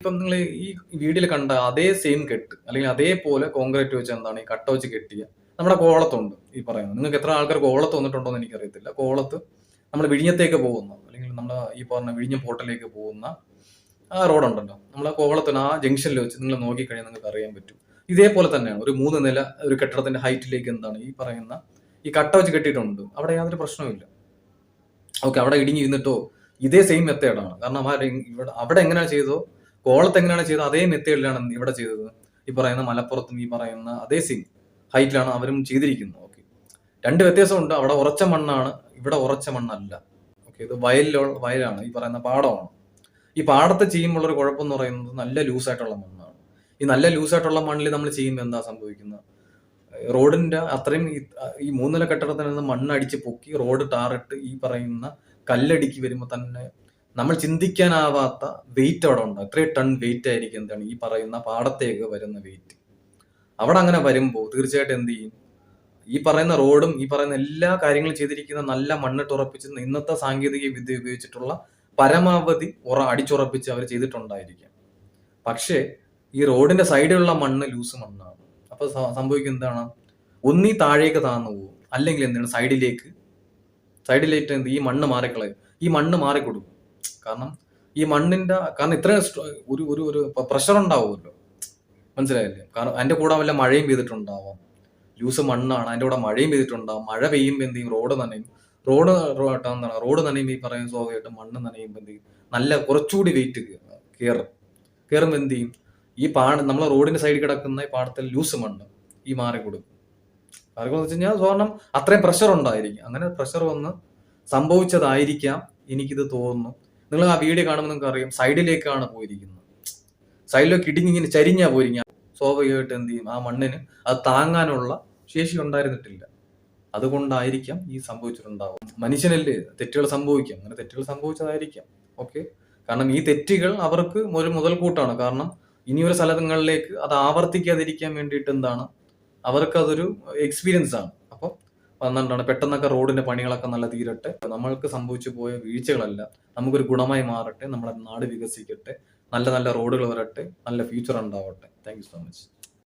ഇപ്പം നിങ്ങൾ ഈ വീഡിയോയിൽ കണ്ട അതേ സെയിം കെട്ട് അല്ലെങ്കിൽ അതേപോലെ കോൺക്രീറ്റ് വെച്ച് എന്താണ് ഈ കട്ട വെച്ച് കെട്ടിയ നമ്മുടെ കോളത്തുണ്ട് ഈ പറയുന്നത്. നിങ്ങൾക്ക് എത്ര ആൾക്കാർ കോളത്ത് വന്നിട്ടുണ്ടോ എന്ന് എനിക്കറിയത്തില്ല. കോളത്ത് നമ്മൾ വിഴിഞ്ഞത്തേക്ക് പോകുന്ന അല്ലെങ്കിൽ നമ്മൾ ഈ പറഞ്ഞ വിഴിഞ്ഞ പോർട്ടലിലേക്ക് പോകുന്ന ആ റോഡുണ്ടല്ലോ നമ്മൾ കോവളത്തിന് ആ ജംഗ്ഷനിൽ വെച്ച് നിങ്ങൾ നോക്കിക്കഴിഞ്ഞാൽ നിങ്ങൾക്ക് അറിയാൻ പറ്റും. ഇതേപോലെ തന്നെയാണ്. ഒരു മൂന്ന് നില ഒരു കെട്ടിടത്തിന്റെ ഹൈറ്റിലേക്ക് എന്താണ് ഈ പറയുന്ന ഈ കട്ട വെച്ച് കെട്ടിയിട്ടുണ്ട്. അവിടെ യാതൊരു പ്രശ്നവുമില്ല ഓക്കെ അവിടെ ഇടിഞ്ഞിരുന്നിട്ടോ ഇതേ സെയിം മെത്തേഡാണ് കാരണം ആ ഇവിടെ അവിടെ എങ്ങനെയാണ് ചെയ്തോ കോളത്ത് എങ്ങനെയാണ് ചെയ്തത്? അതേ മെത്തേഡിലാണ് ഇവിടെ ചെയ്തത്. ഈ പറയുന്ന മലപ്പുറത്തും ഈ പറയുന്ന അതേ സെയിം ഹൈറ്റിലാണ് അവരും ചെയ്തിരിക്കുന്നത്. ഓക്കെ രണ്ട് വ്യത്യാസമുണ്ട്. അവിടെ ഉറച്ച മണ്ണാണ് ഇവിടെ ഉറച്ച മണ്ണല്ല. ഓക്കെ ഇത് വയലിലുള്ള വയലാണ് ഈ പറയുന്ന പാടമാണ്. ഈ പാടത്ത് ചെയ്യുമ്പോൾ ഒരു കുഴപ്പം എന്ന് പറയുന്നത് നല്ല ലൂസായിട്ടുള്ള മണ്ണാണ്. ഈ നല്ല ലൂസായിട്ടുള്ള മണ്ണിൽ നമ്മൾ ചെയ്യുമ്പോൾ എന്താ സംഭവിക്കുന്നത്? റോഡിന്റെ അത്രയും ഈ- മൂന്നില കെട്ടിടത്തിൽ നിന്ന് മണ്ണടിച്ച് പൊക്കി റോഡ് ടാറിട്ട് ഈ പറയുന്ന കല്ലടിക്ക് വരുമ്പോൾ തന്നെ നമ്മൾ ചിന്തിക്കാനാവാത്ത വെയിറ്റ് അവിടെ ഉണ്ട് എത്ര ടൺ വെയിറ്റ് ആയിരിക്കും എന്താണ് ഈ പറയുന്ന പാടത്തേക്ക് വരുന്ന വെയിറ്റ് അവിടെ അങ്ങനെ വരുമ്പോൾ തീർച്ചയായിട്ടും എന്ത് ചെയ്യും? ഈ പറയുന്ന റോഡും ഈ പറയുന്ന എല്ലാ കാര്യങ്ങളും ചെയ്തിരിക്കുന്ന നല്ല മണ്ണിട്ട് ഉറപ്പിച്ച് ഇന്നത്തെ സാങ്കേതിക വിദ്യ ഉപയോഗിച്ചിട്ടുള്ള പരമാവധി ഉറ അടിച്ചുറപ്പിച്ച് അവർ ചെയ്തിട്ടുണ്ടായിരിക്കാം. പക്ഷേ ഈ റോഡിന്റെ സൈഡിലുള്ള മണ്ണ് ലൂസ് മണ്ണാണ്. അപ്പൊ സംഭവിക്കും സംഭവിക്കുന്നത് എന്താണ്? ഒന്നീ താഴേക്ക് താന്നു പോകും അല്ലെങ്കിൽ എന്താണ്? സൈഡിലേക്ക് സൈഡിലേക്ക് എന്ത് ഈ മണ്ണ് മാറിക്കളയും. ഈ മണ്ണ് മാറിക്കൊടുക്കും. കാരണം ഈ മണ്ണിന്റെ കാരണം ഇത്രയും ഒരു ഒരു ഒരു പ്രഷർ ഉണ്ടാവുമല്ലോ. മനസ്സിലായില്ലേ? കാരണം അതിന്റെ കൂടെ വല്ല മഴയും പെയ്തിട്ടുണ്ടാവാം. ലൂസ് മണ്ണാണ് അതിന്റെ കൂടെ മഴയും പെയ്തിട്ടുണ്ടാവും. മഴ പെയ്യുമ്പോൾ എന്ത് ചെയ്യും? റോഡ് നനയും. റോഡ് എന്താണ്? റോഡ് നനയുമ്പോൾ ഈ പറയുന്ന സ്വാഭാവികമായിട്ട് മണ്ണ് നനയുമ്പോൾ എന്ത് ചെയ്യും? നല്ല കുറച്ചുകൂടി വെയിറ്റ് കയറും കയറുമ്പോൾ എന്ത് ചെയ്യും? ഈ പാട നമ്മളെ റോഡിന്റെ സൈഡിൽ കിടക്കുന്ന ഈ പാടത്തിൽ ലൂസ് മണ്ണ് ഈ മാറി കൊടുക്കും. മാറി വെച്ച് കഴിഞ്ഞാൽ സ്വർണം അത്രയും പ്രഷർ ഉണ്ടായിരിക്കും. അങ്ങനെ പ്രഷർ വന്ന് സംഭവിച്ചതായിരിക്കാം. എനിക്കിത് തോന്നുന്നു. നിങ്ങൾ ആ വീഡിയോ കാണുമ്പോൾ നിങ്ങൾക്ക് അറിയാം. സൈഡിലേക്കാണ് പോയിരിക്കുന്നത്. സൈഡിലേക്ക് ഇടിഞ്ഞ് ഇങ്ങനെ ചരിഞ്ഞാ പോയിരിക്കുക സ്വാഭാവികമായിട്ട് എന്ത് ചെയ്യും? ആ മണ്ണിന് അത് താങ്ങാനുള്ള ശേഷി ഉണ്ടായിരുന്നിട്ടില്ല. അതുകൊണ്ടായിരിക്കാം ഈ സംഭവിച്ചിട്ടുണ്ടാവും മനുഷ്യനല്ലേ തെറ്റുകൾ സംഭവിക്കാം. അങ്ങനെ തെറ്റുകൾ സംഭവിച്ചതായിരിക്കാം. ഓക്കെ കാരണം ഈ തെറ്റുകൾ അവർക്ക് ഒരു മുതൽക്കൂട്ടാണ്. കാരണം ഇനിയൊരു സ്ഥലങ്ങളിലേക്ക് അത് ആവർത്തിക്കാതിരിക്കാൻ വേണ്ടിയിട്ട് എന്താണ്? അവർക്ക് അതൊരു എക്സ്പീരിയൻസ് ആണ്. വന്നിട്ടാണ് പെട്ടെന്നൊക്കെ റോഡിന്റെ പണികളൊക്കെ നല്ല തീരട്ടെ. നമ്മൾക്ക് സംഭവിച്ചു പോയ വീഴ്ചകളല്ല. നമുക്കൊരു ഗുണമായി മാറട്ടെ. നമ്മുടെ നാട് വികസിക്കട്ടെ. നല്ല നല്ല റോഡുകൾ വരട്ടെ. നല്ല ഫ്യൂച്ചർ ഉണ്ടാവട്ടെ. Thank so much